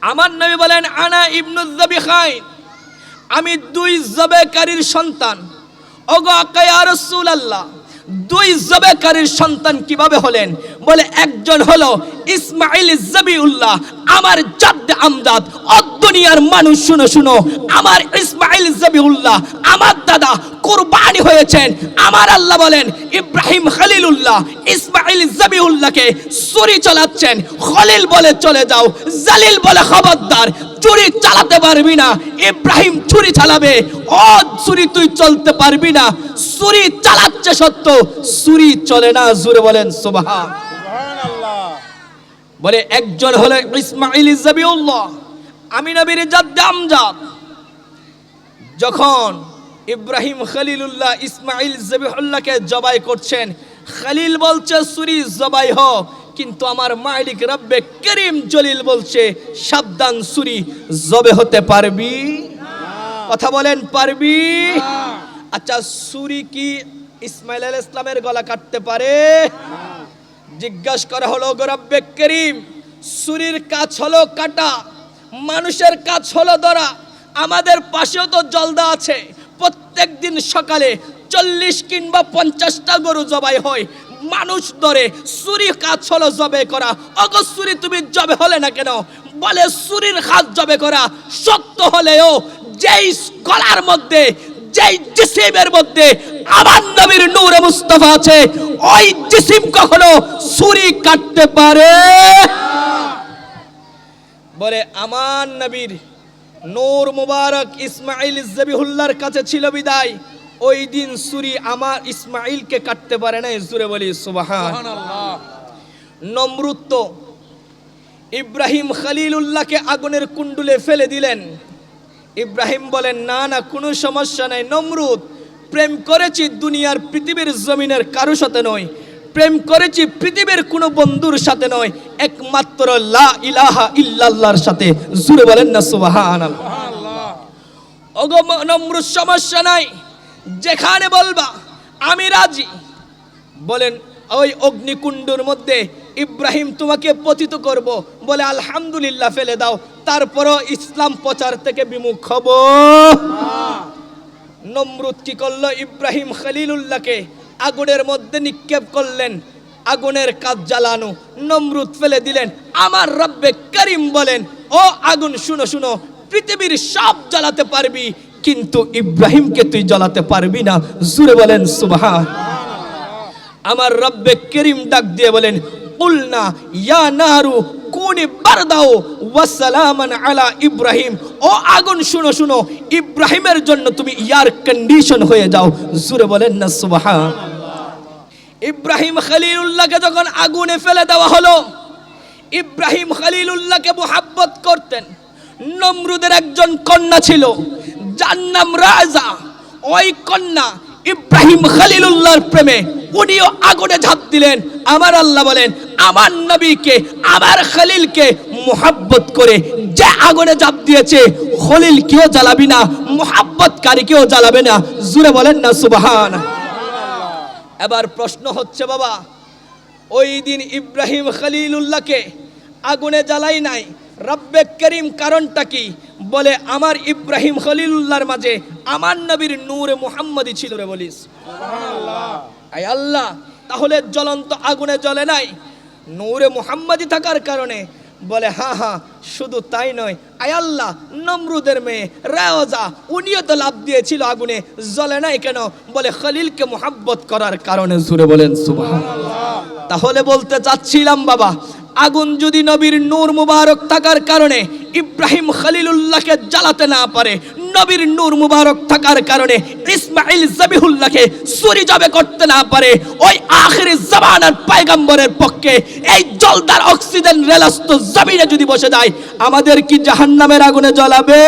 আমার নবী বলেন আনা ইবনু খাই আমি দুই জবেকারীর সন্তান। ওগো আকাই আর রাসূলুল্লাহ। দুই জবেকারীর সন্তান কীভাবে হলেন? বলে, একজন হলো ইসমাইল জবিউল্লাহ, আমার জাদ্দে আমদাদ। অদ্দুনিয়ার মানুষ, শুনো শুনো, আমার ইসমাইল জবিউল্লাহ, আমার দাদা কুরবানি হয়েছেন। আমার আল্লাহ বলেন, ইব্রাহিম খলিলুল্লাহ ইসমাইল জবিউল্লাহকে ছুরি চালাচ্ছেন। খলিল বলে, চলে যাও। জালিল বলে, খবরদার। চুরি চালাতে পারবি না। ইব্রাহিম চুরি চালাবে ও ছুরি তুই চলতে পারবি না। চুরি চালাচ্ছে সত্য ছুরি চলে না জুড়ে বলেন সুবহান। বলে একজন হলো ইসমাইল জাবিউল্লাহ আমি নবীর জাদ্দে আমজাদ যখন ইব্রাহিম খলিলুল্লাহ ইসমাইল জবিহুল্লাহকে জবাই করছেন খলিল বলছে সুরি জবাই হ কিন্তু আমার মালিক রব্বে করিম জলিল বলছে, সাবধান সুরি, জবে হতে পারবি? কথা বলেন, পারবি? আচ্ছা সুরি কি ইসমাইল আল ইসলামের গলা কাটতে পারে? জিজ্ঞাসা করা হলো গরব্বে করিম, সুরির কাজ হলো কাটা, মানুষের কাজ হলো ধরা, আমাদের পাশেও তো জলদা আছে প্রত্যেক দিন সকালে চল্লিশ কিংবা পঞ্চাশটা গরু জবাই হয় মানুষ ধরে সুরি কাজ হলো জবে করা। অগ সুরি তুমি জবে হলে না কেন? বলে সুরির কাজ জবে করা সত্য হলেও যেই গলার মধ্যে, যেই জিসিমের মধ্যে আমার নবীর নূরে মুস্তাফা আছে, ওই জিসিম কখনো ছুরি কাটতে পারে বলে আমার নবীর নূর মুবারক ইসমাইল জবিহুল্লাহর কাছে ছিল বিদায়। ওই দিন ছুরি আমার ইসমাইলকে কাটতে পারে না জুরে বলি সুবহান। নমরুদ তো ইব্রাহিম খলিলুল্লাহকে আগুনের কুণ্ডুলে ফেলে দিলেন। ইব্রাহিম বলেন না না কোনো সমস্যা নাই নমরুদ প্রেম করেছি দুনিয়ার পৃথিবীর জমিনের কারও সাথে নয় প্রেম করেছি পৃথিবীর কোনো বন্ধুর সাথে নয় একমাত্র লা ইলাহা ইল্লাল্লাহর সাথে। জুড়ে বলেন না সুবহানাল্লাহ। ওগো ম- নমরুদ সমস্যা নাই। যেখানে বলবা, আমি রাজি। বলেন, ওই অগ্নিকুণ্ডের মধ্যে ইব্রাহিম তোমাকে পতিত করব। বলে, আলহামদুলিল্লাহ, ফেলে দাও। তারপরও ইসলাম প্রচার থেকে বিমুখ হব। নমরুদ কি করল? ইব্রাহিম খলিলুল্লাহকে আগুনের মধ্যে নিক্ষেপ করলেন। আগুনের কাজ জ্বালানো। নমরুদ ফেলে দিলেন। আমার রব্বে করিম বলেন, ও আগুন, শুনো শুনো, পৃথিবীর সব জ্বালাতে পারবি। কিন্তু ইব্রাহিমকে তুই জ্বালাতে পারবি না। জুড়ে বলেন, সুবহান। আমার রব্বে করিম ডাক দিয়ে বলেন, উলনা ইয়া নারু কুনি বারদাও ওয়াসালামান আলা ইব্রাহিম। ও আগুন, শুনো শুনো, ইব্রাহিমের জন্য তুমি ইয়ার কন্ডিশন হয়ে যাও। জুরে বলেন না, সুবহান। ইব্রাহিম খলিলুল্লাহকে যখন আগুনে ফেলে দেওয়া হলো, ইব্রাহিম খলিলুল্লাহকে মোহাব্বত করতেন। নমরুদের একজন কন্যা ছিল। যার নাম রাজা, ওই কন্যা ইব্রাহিম খালিলুল্লাহর প্রেমে উনিও আগুনে ঝাঁপ দিলেন। আমার আল্লাহ বলেন, আমার নবীকে, আমার খলিলকে মোহাব্বত করে যে আগুনে ঝাঁপ দিয়েছে, খলিল কেউ জ্বালাবি না, মোহাব্বতকারী কেউ জ্বালাবে না। জুড়ে বলেন না সুবহান এবার প্রশ্ন হচ্ছে বাবা, ওই দিন ইব্রাহিম খলিলুল্লাহকে আগুনে জ্বালাই নাই। রব্বে করিম কারণটা কি? বলে আমার ইব্রাহিম খলিলুল্লাহর মাঝে আমার নবীর নূরে মুহাম্মদী ছিল রে বলিস। আল্লাহ তাহলে জ্বলন্ত আগুনে জ্বলে নাই? নূরে মুহাম্মদী থাকার কারণে বলে হা হা শুধু তাই নয় আয় আল্লাহ নমরুদের মেয়ে রাওজা উনিও তো লাভ দিয়েছিল আগুনে জ্বলে নাই কেন? বলে খলিলকে মোহাব্বত করার কারণে জুড়ে বলেন সুবহান তাহলে বলতে চাচ্ছিলাম বাবা আগুন যদি নবীর নূর মুবারক থাকার কারণে ইব্রাহিম খালিলুল্লাহকে জ্বালাতে না পারে, নবীর নূর মুবারক থাকার কারণে ইসমাইল জবিহুল্লাহকে সুরি জবে করতে না পারে, ওই আখের জামানার পায়গাম্বরের পক্ষে এই জলদার অক্সিজেন রেলাস্ত জমিনে যদি বসে যায়, আমাদের কি জাহান্নামের আগুনে জ্বলাবে?